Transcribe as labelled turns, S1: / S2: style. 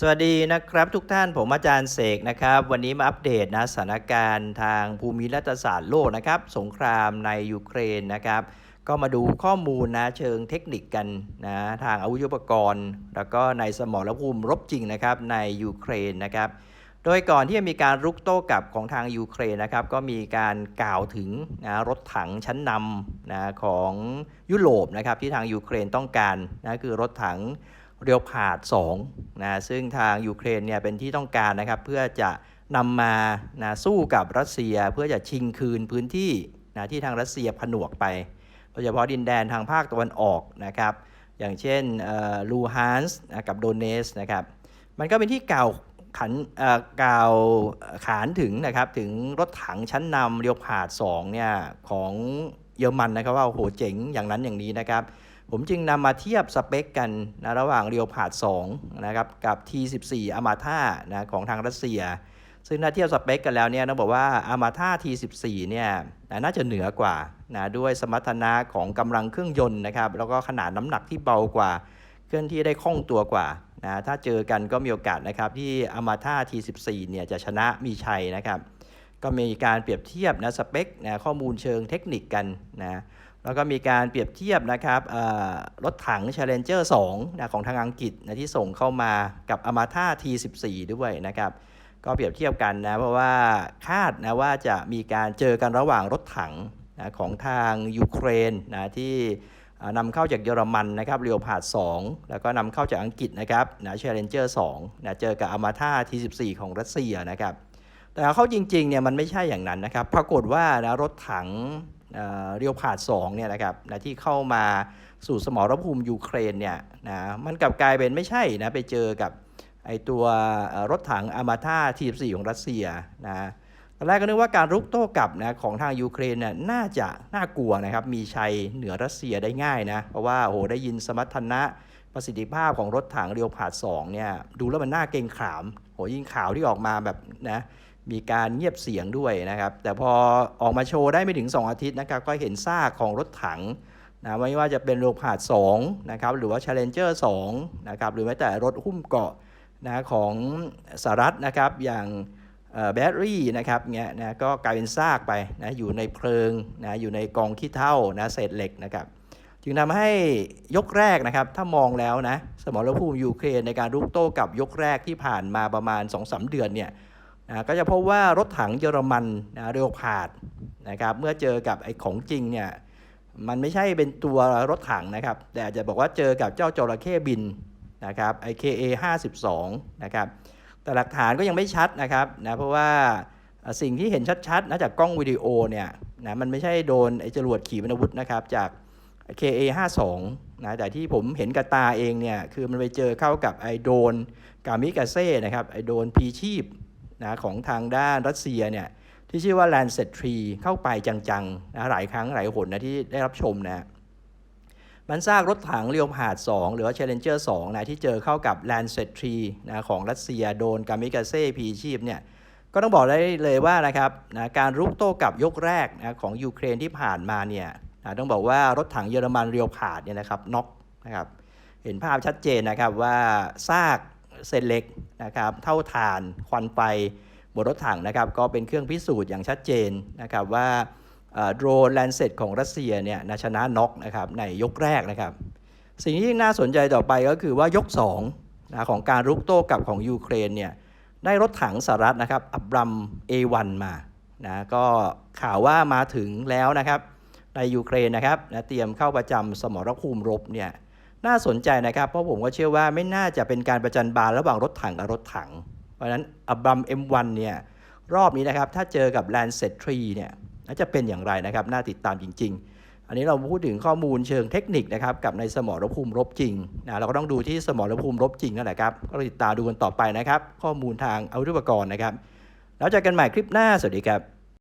S1: สวัสดีนะครับทุกท่านผมอาจารย์เสกนะครับ วันนี้มาอัปเดตนะสถานการณ์ทางภูมิรัฐศาสตร์โลกนะครับ สงครามในยูเครนนะครับ ก็มาดูข้อมูลนะเชิงเทคนิคกันนะทางอาวุธยุทโธปกรณ์ แล้วก็ในสมรภูมิรบจริงนะครับในยูเครนนะครับ โดยก่อนที่จะมีการรุกโต้กลับของทางยูเครนนะครับ ก็มีการกล่าวถึงนะรถถังชั้นนำนะของยุโรปนะครับที่ทางยูเครนต้องการนะคือรถถัง เรียวผาด2นะซึ่งทางยูเครนเนี่ยเป็นที่ต้องการนะครับเพื่อจะนำมานะสู้กับรัสเซียเพื่อจะชิงคืนพื้นที่นะที่ทางรัสเซียผนวกไป โดยเฉพาะดินแดนทางภาคตะวันออกนะครับ อย่างเช่นลูฮานส์กับโดเนสนะครับ มันก็เป็นที่กล่าวขันเกล่าวขานถึงนะครับถึงรถถังชั้นนำเรียวผาด2เนี่ยของเยอรมันนะครับว่าโหเจ๋งอย่างนั้นอย่างนี้นะครับ ผมจึงนำมาเทียบสเปคกันนะระหว่างเรียวผาด2นะครับกับ T14 อามาธานะของทางรัสเซีย ซึ่งถ้าเทียบสเปคกันแล้วเนี่ยต้องบอกว่าอามาธา T14 เนี่ยน่าจะเหนือกว่านะด้วยสมรรถนะของกำลังเครื่องยนต์นะครับแล้วก็ขนาดน้ำหนักที่เบากว่า เคลื่อนที่ได้คล่องตัวกว่านะถ้าเจอกันก็มีโอกาสนะครับที่อามาธา T14 เนี่ยจะชนะมีชัยนะครับก็มีการเปรียบเทียบนะสเปคนะข้อมูลเชิงเทคนิคกันนะ แล้วก็มีการเปรียบเทียบนะครับรถถัง Challenger 2นะของทางอังกฤษนะที่ส่งเข้ามากับ a m a t a T14 ด้วยนะครับก็เปรียบเทียบกันนะเพราะว่าคาดนะว่าจะมีการเจอกันระหว่างรถถังนะของทางยูเครนนะที่นำเข้าจากเยอรมันนะครับเรียวพาด2แล้วก็นำเข้าจากอังกฤษนะครับนะ Challenger 2นะเจอกับ a m a t a T14 ของรัสเซียนะครับแต่เอาเข้าจริงๆเนี่ยมันไม่ใช่อย่างนั้นนะครับ ปรากฏว่านะรถถัง เรียวผาด2เนี่ยนะครับนะที่เข้ามาสู่สมรภูมิยูเครนเนี่ยนะมันกลับกลายเป็นไม่ใช่นะไปเจอกับไอตัวรถถังอามาธาที4ของรัสเซียนะตอนแรกก็นึกว่าการรุกโต้กลับนะของทางยูเครนเนี่ยน่าจะน่ากลัวนะครับมีชัยเหนือรัสเซียได้ง่ายนะเพราะว่าโอ้โหได้ยินสมรรถนะประสิทธิภาพของรถถังเรียวผาด2เนี่ยดูแล้วมันน่าเกรงขามโหยิ่งข่าวที่ออกมาแบบนะ มีการเงียบเสียงด้วยนะครับ แต่พอออกมาโชว์ได้ไม่ถึง 2 อาทิตย์นะครับ ก็เห็นซากของรถถังนะไม่ว่าจะเป็นโลพาด2นะครับ หรือว่า Challenger 2นะครับ หรือแม้แต่รถหุ้มเกาะนะของสหรัฐนะครับ อย่างแบตเตอรี่นะครับเงี้ยนะก็กลายเป็นซากไปนะอยู่ในเพลิงนะอยู่ในกองขี้เถ้านะเศษเหล็กนะครับ จึงทำให้ยกแรกนะครับ ถ้ามองแล้วนะสมรภูมิยูเครนในการรุกโต้กับยกแรกที่ผ่านมาประมาณ 2-3 เดือนเนี่ย นะก็จะพบว่ารถถังเยอรมันนะเรียวพาดนะครับเมื่อเจอกับไอ้ของจริงเนี่ยมันไม่ใช่เป็นตัวรถถังนะครับ แต่อาจจะบอกว่าเจอกับเจ้าจระเข้บินนะครับไอ้ KA 52นะครับแต่หลักฐานก็ยังไม่ชัดนะครับนะเพราะว่าสิ่งที่เห็นชัดๆนะจากกล้องวิดีโอเนี่ยนะมันไม่ใช่โดนไอ้จรวดขีปนาวุธนะครับจาก KA 52นะแต่ที่ผมเห็นกับตาเองเนี่ยคือมันไปเจอเข้ากับไอโดนกามิกาเซ่นะครับไอโดนพีชีพ นะของทางด้านรัสเซียเนี่ยที่ชื่อว่า Lancet 3 เข้าไปจังๆนะหลายครั้งหลายหนนะที่ได้รับชมนะมันซากรถถังเรียวผาด 2 หรือว่า Challenger 2นะที่เจอเข้ากับ Lancet 3นะของรัสเซียโดนกามิกาเซ่พีชีพเนี่ยก็ต้องบอกได้เลยว่านะครับนะการรุกโต้กลับยกแรกนะของยูเครนที่ผ่านมาเนี่ยนะต้องบอกว่ารถถังเยอรมันเรียวผาดเนี่ยนะครับน็อกนะครับเห็นภาพชัดเจนนะครับว่าซาก เศษเหล็กนะครับเท่าฐานควันไฟบนรถถังนะครับก็เป็นเครื่องพิสูจน์อย่างชัดเจนนะครับว่าโดรนแลนเซตของรัสเซียเนี่ยนะชนะน็อกนะครับในยกแรกนะครับ สิ่งที่น่าสนใจต่อไปก็คือว่ายก2นะของการรุกโต้กลับของยูเครนเนี่ยได้รถถังสหรัฐนะครับอับรัม A1 มานะก็ข่าวว่ามาถึงแล้วนะครับในยูเครนนะครับนะเตรียมเข้าประจำสมรภูมิรบเนี่ย น่าสนใจนะครับ เพราะผมก็เชื่อว่าไม่น่าจะเป็นการประจันบานระหว่างรถถังกับรถถัง เพราะนั้นอับรัม M1 เนี่ยรอบนี้นะครับถ้าเจอกับ Lancet 3เนี่ยจะเป็นอย่างไรนะครับ น่าติดตามจริง ๆ อันนี้เราพูดถึงข้อมูลเชิงเทคนิคนะครับกับในสมรภูมิรบจริงนะเราก็ต้องดูที่สมรภูมิรบจริงนั่นแหละครับก็ติดตามดูกันต่อไปนะครับ ข้อมูลทางอาวุธอุปกรณ์นะครับ แล้วเจอกันใหม่คลิปหน้าสวัสดีครับ